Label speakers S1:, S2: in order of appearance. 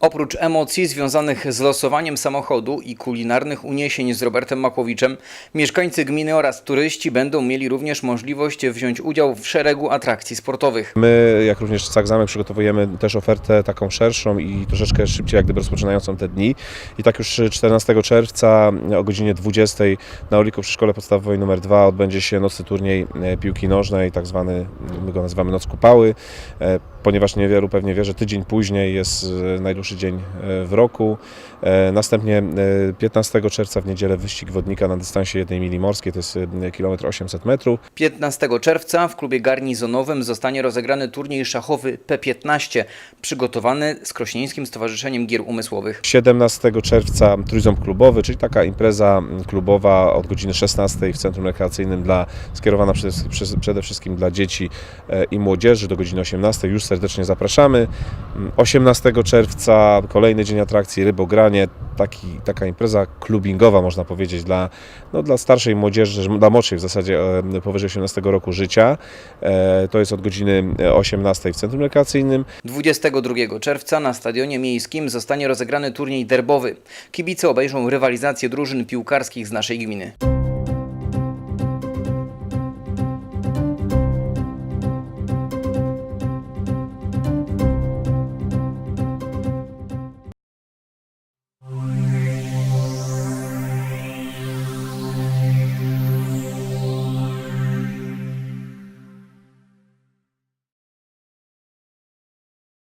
S1: Oprócz emocji związanych z losowaniem samochodu i kulinarnych uniesień z Robertem Makłowiczem, mieszkańcy gminy oraz turyści będą mieli również możliwość wziąć udział w szeregu atrakcji sportowych.
S2: My, jak również Sak Zamek, przygotowujemy też ofertę taką szerszą i troszeczkę szybciej, jak gdyby rozpoczynającą te dni. I tak już 14 czerwca o godzinie 20 na Oliku przy Szkole Podstawowej nr 2 odbędzie się nocny turniej e, piłki nożnej, tak zwany, my go nazywamy Noc Kupały, e, ponieważ niewielu pewnie wie, że tydzień później jest e, dzień e, w roku. E, Następnie e, 15 czerwca w niedzielę wyścig wodnika na dystansie 1 mili morskiej, to jest e, kilometr 800 metrów.
S1: 15 czerwca w klubie garnizonowym zostanie rozegrany turniej szachowy P15, przygotowany z Krośnieńskim Stowarzyszeniem Gier Umysłowych.
S2: 17 czerwca turyzm klubowy, czyli taka impreza klubowa od godziny 16 w centrum rekreacyjnym dla, skierowana przede, przez- przede wszystkim dla dzieci e, i młodzieży do godziny 18. Już serdecznie zapraszamy. 18 czerwca kolejny dzień atrakcji rybogranie, taki, taka impreza klubingowa można powiedzieć dla, no, dla starszej młodzieży, dla młodszej w zasadzie e, powyżej 18 roku życia. E, To jest od godziny 18 w centrum rekreacyjnym.
S1: 22 czerwca na stadionie miejskim zostanie rozegrany turniej derbowy. Kibice obejrzą rywalizację drużyn piłkarskich z naszej gminy.